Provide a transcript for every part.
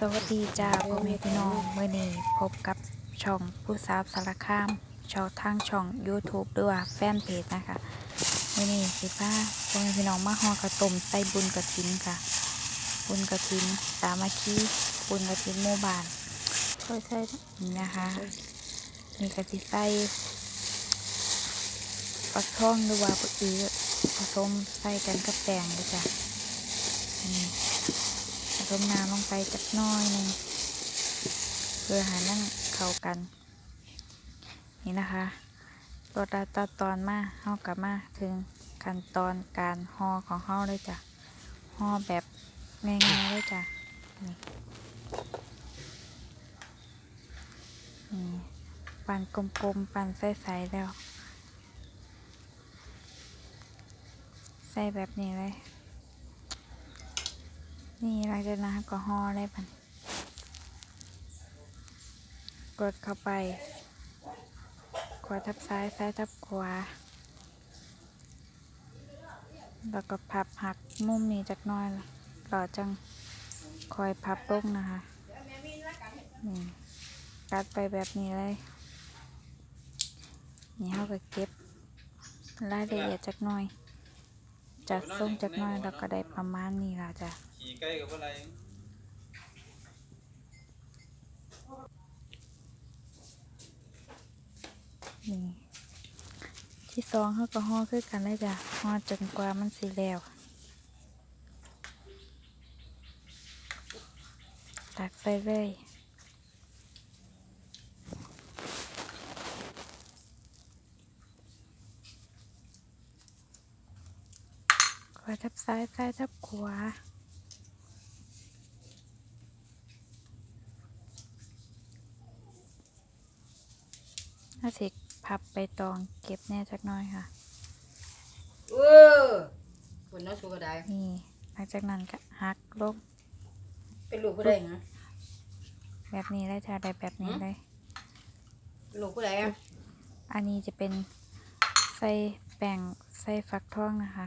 สวัสดีจ้าพ่อแม่พี่น้องเมื่อนี้พบกับช่องผู้สาวสารคามช่องทางช่อง YouTube ด้วยว่าแฟนเพจนะคะเมื่อนี้สิพาพ่อแม่พี่น้องมาห่อกระต้มใส่บุญกระถินค่ะ บุญกระถินสามัคคีบุญกระถินหมู่บ้านค่อยใช่นี่นะคะมีกระติใส่ฟักทองหรือว่าปักอือผสมใส่กันกับแป้งเลยจ้ะนี่ ผสมน้ำลงไปจักน้อยหนึงเพื่อหานั่งเข้ากัน นี่นะคะตัวตาตาตอนมาเฮากลับมาถึงขั้นตอนการห่อของเฮาเลยจ้ะห่อแบบง่ายๆเลยจ้ะนี่นี่ปั่นกลมๆ ปั่นใสๆแล้ว ใส่แบบนี้เลย นี่หลังจากนั้นก็ห่อได้พันกดเข้าไป ขวาทับซ้าย ซ้ายทับขวา แล้วก็พับหักมุมนี้จักหน้อยละต่อจังคอยพับลงนะคะนี่กัดไปแบบนี้เลย นี่เขาก็เก็บรายละเอียดจักหน่อย จัดทรงจักหน่อยแล้วก็ได้ประมาณนี้ละจ้ะขี่ใกล้กับอะไรนี่ที่สองเขาก็ห่อคือกันเลยจ้ะห่อจนกว่ามันสีแล้วตักใส่เลยข วาทับซ้าย ซ้ายทับขวาถ้าสิพับไปตองเก็บแน่จักหน้อยค่ะ เออคนน้าชูก็ได้ นี่หลังจากนั้นก็หักลง เป็นลูกผู้ใดฮะแบบนี้เลยจ้ะได้แบบนี้เลยเป็นลูกผู้ใดอะ อันนี้จะเป็นไส้แป้งไส้ฟักทองนะคะ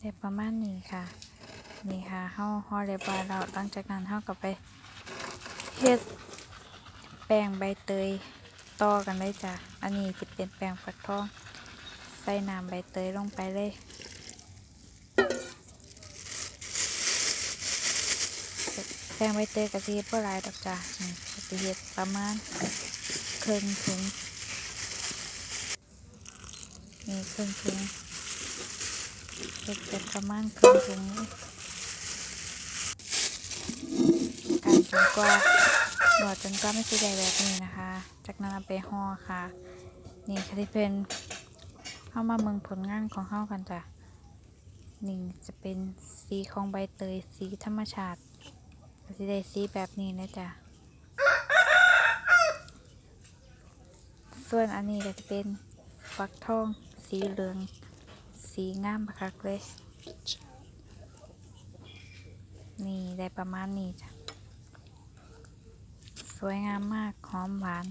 เสร็จประมาณนี้ค่ะ นี่ค่ะเฮาห่อเรียบร้อยแล้วหลังจากนั้นเฮาก็ไปเฮ็ดแป้งใบเตยต่อกันเลยจ้ะ อันนี้จะเป็นแป้งฟักทอง ใส่น้ำใบเตยลงไปเลยแป้งใบเตยกะทิเพื่อลายดอกจ้ะนี่กะทิเฮ็ดประมาณครึ่งถุงนี่ครึ่งถุง เฮ็ดเป็นประมาณครึ่งถุงการจนกว่าหลอดจนกว่าไม่สีแดงแบบนี้นะคะ จากนั้นเอาไปห่อค่ะ นี่ค่ะที่เป็นเข้ามาเมืองผลงานของเข้ากันจ้ะนี่จะเป็นสีของใบเตยสีธรรมชาติสิได้สีแบบนี้นะจ๊ะส่วนอันนี้ก็จะเป็นฟักทองสีเหลือง สีงามคักเลย นี่ได้ประมาณนี้จ้ะ สวยงามมากหอมหวาน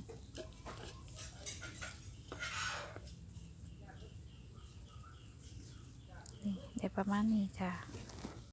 นี่ได้ประมาณนี้จ้ะ